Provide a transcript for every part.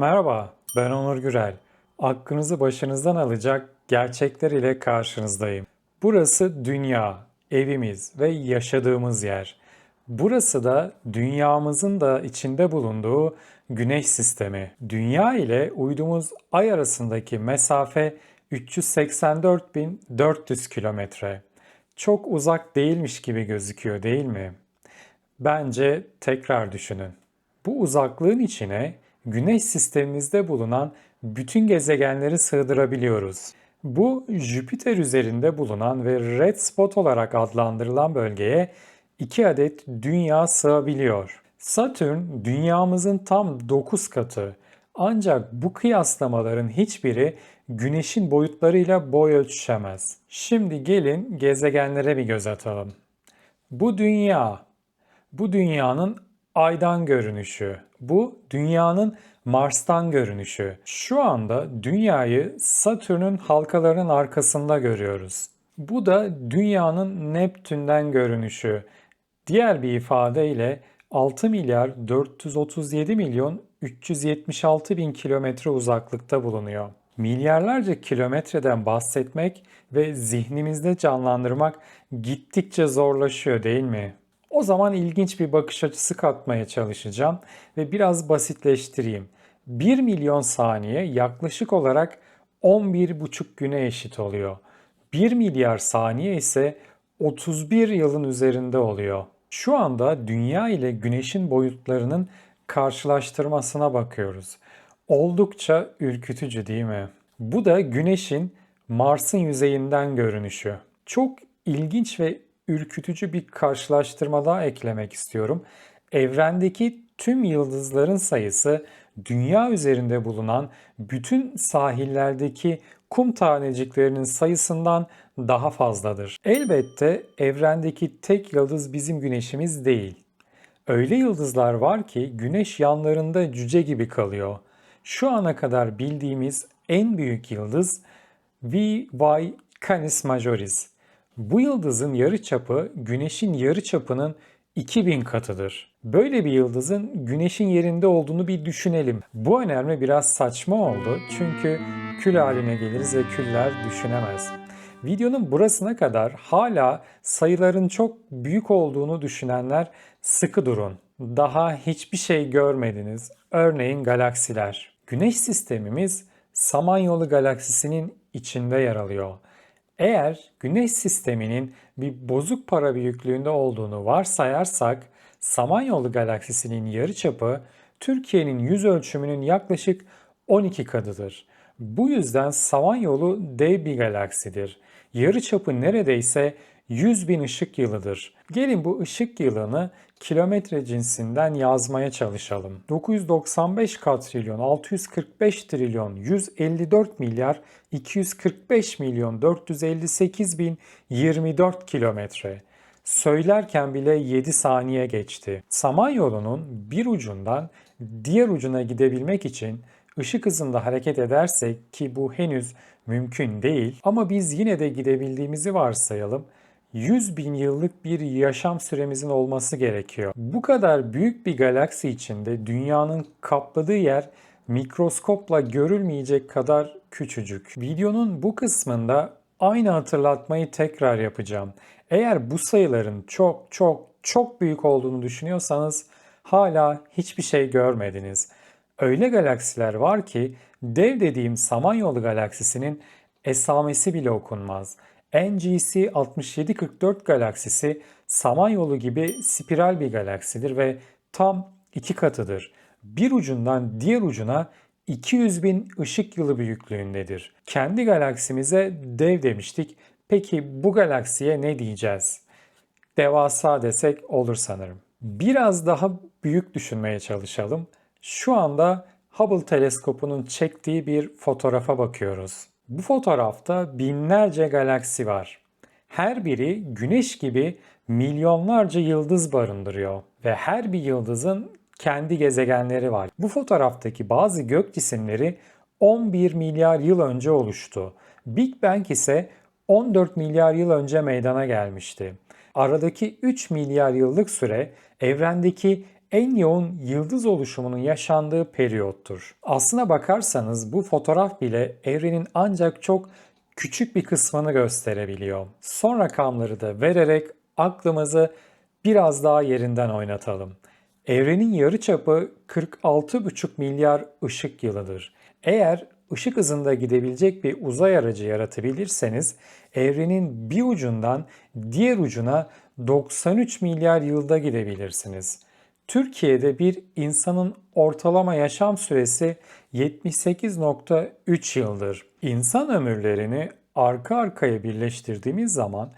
Merhaba, ben Onur Gürel. Aklınızı başınızdan alacak gerçekler ile karşınızdayım. Burası dünya, evimiz ve yaşadığımız yer. Burası da dünyamızın da içinde bulunduğu güneş sistemi. Dünya ile uydumuz ay arasındaki mesafe 384.400 kilometre. Çok uzak değilmiş gibi gözüküyor değil mi? Bence tekrar düşünün. Bu uzaklığın içine Güneş sistemimizde bulunan bütün gezegenleri sığdırabiliyoruz. Bu Jüpiter üzerinde bulunan ve red spot olarak adlandırılan bölgeye 2 adet dünya sığabiliyor. Satürn dünyamızın tam 9 katı. Ancak bu kıyaslamaların hiçbiri Güneş'in boyutlarıyla boy ölçüşemez. Şimdi gelin gezegenlere bir göz atalım. Bu dünya. Bu dünyanın aydan görünüşü. Bu dünyanın Mars'tan görünüşü. Şu anda dünyayı Satürn'ün halkalarının arkasında görüyoruz. Bu da dünyanın Neptün'den görünüşü. Diğer bir ifadeyle 6 milyar 437 milyon 376 bin kilometre uzaklıkta bulunuyor. Milyarlarca kilometreden bahsetmek ve zihnimizde canlandırmak gittikçe zorlaşıyor değil mi? O zaman ilginç bir bakış açısı katmaya çalışacağım ve biraz basitleştireyim. 1 milyon saniye yaklaşık olarak 11,5 güne eşit oluyor. 1 milyar saniye ise 31 yılın üzerinde oluyor. Şu anda dünya ile güneşin boyutlarının karşılaştırmasına bakıyoruz. Oldukça ürkütücü değil mi? Bu da güneşin Mars'ın yüzeyinden görünüşü. Çok ilginç ve ürkütücü bir karşılaştırma daha eklemek istiyorum. Evrendeki tüm yıldızların sayısı dünya üzerinde bulunan bütün sahillerdeki kum taneciklerinin sayısından daha fazladır. Elbette evrendeki tek yıldız bizim güneşimiz değil. Öyle yıldızlar var ki güneş yanlarında cüce gibi kalıyor. Şu ana kadar bildiğimiz en büyük yıldız VY Canis Majoris. Bu yıldızın yarıçapı Güneş'in yarıçapının 2000 katıdır. Böyle bir yıldızın Güneş'in yerinde olduğunu bir düşünelim. Bu önerme biraz saçma oldu çünkü kül haline geliriz ve küller düşünemez. Videonun burasına kadar hala sayıların çok büyük olduğunu düşünenler sıkı durun. Daha hiçbir şey görmediniz. Örneğin galaksiler. Güneş sistemimiz Samanyolu galaksisinin içinde yer alıyor. Eğer Güneş sisteminin bir bozuk para büyüklüğünde olduğunu varsayarsak Samanyolu galaksisinin yarıçapı Türkiye'nin yüz ölçümünün yaklaşık 12 katıdır. Bu yüzden Samanyolu dev bir galaksidir. Yarıçapı neredeyse 100 bin ışık yılıdır. Gelin bu ışık yılını kilometre cinsinden yazmaya çalışalım. 995 katrilyon 645 trilyon 154 milyar 245 milyon 458 bin 24 kilometre. Söylerken bile 7 saniye geçti. Samanyolu'nun bir ucundan diğer ucuna gidebilmek için ışık hızında hareket edersek ki bu henüz mümkün değil ama biz yine de gidebildiğimizi varsayalım 100 bin yıllık bir yaşam süremizin olması gerekiyor. Bu kadar büyük bir galaksi içinde dünyanın kapladığı yer mikroskopla görülmeyecek kadar küçücük. Videonun bu kısmında aynı hatırlatmayı tekrar yapacağım. Eğer bu sayıların çok çok çok büyük olduğunu düşünüyorsanız hala hiçbir şey görmediniz. Öyle galaksiler var ki dev dediğim Samanyolu galaksisinin esamesi bile okunmaz. NGC 6744 galaksisi Samanyolu gibi spiral bir galaksidir ve tam iki katıdır. Bir ucundan diğer ucuna 200 bin ışık yılı büyüklüğündedir. Kendi galaksimize dev demiştik. Peki bu galaksiye ne diyeceğiz? Devasa desek olur sanırım. Biraz daha büyük düşünmeye çalışalım. Şu anda Hubble teleskopunun çektiği bir fotoğrafa bakıyoruz. Bu fotoğrafta binlerce galaksi var. Her biri güneş gibi milyonlarca yıldız barındırıyor ve her bir yıldızın kendi gezegenleri var. Bu fotoğraftaki bazı gök cisimleri 11 milyar yıl önce oluştu. Big Bang ise 14 milyar yıl önce meydana gelmişti. Aradaki 3 milyar yıllık süre evrendeki en yoğun yıldız oluşumunun yaşandığı periyottur. Aslına bakarsanız bu fotoğraf bile evrenin ancak çok küçük bir kısmını gösterebiliyor. Son rakamları da vererek aklımızı biraz daha yerinden oynatalım. Evrenin yarıçapı 46,5 milyar ışık yılıdır. Eğer ışık hızında gidebilecek bir uzay aracı yaratabilirseniz evrenin bir ucundan diğer ucuna 93 milyar yılda gidebilirsiniz. Türkiye'de bir insanın ortalama yaşam süresi 78.3 yıldır. İnsan ömürlerini arka arkaya birleştirdiğimiz zaman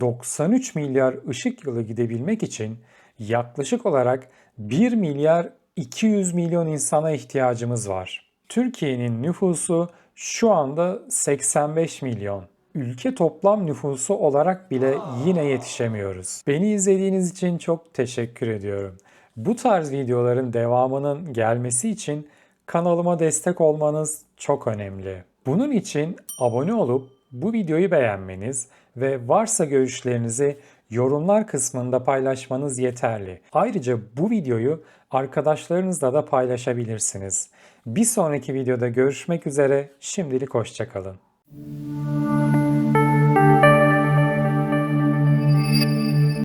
93 milyar ışık yılı gidebilmek için yaklaşık olarak 1 milyar 200 milyon insana ihtiyacımız var. Türkiye'nin nüfusu şu anda 85 milyon. Ülke toplam nüfusu olarak bile yine yetişemiyoruz. Beni izlediğiniz için çok teşekkür ediyorum. Bu tarz videoların devamının gelmesi için kanalıma destek olmanız çok önemli. Bunun için abone olup bu videoyu beğenmeniz ve varsa görüşlerinizi yorumlar kısmında paylaşmanız yeterli. Ayrıca bu videoyu arkadaşlarınızla da paylaşabilirsiniz. Bir sonraki videoda görüşmek üzere. Şimdilik hoşçakalın.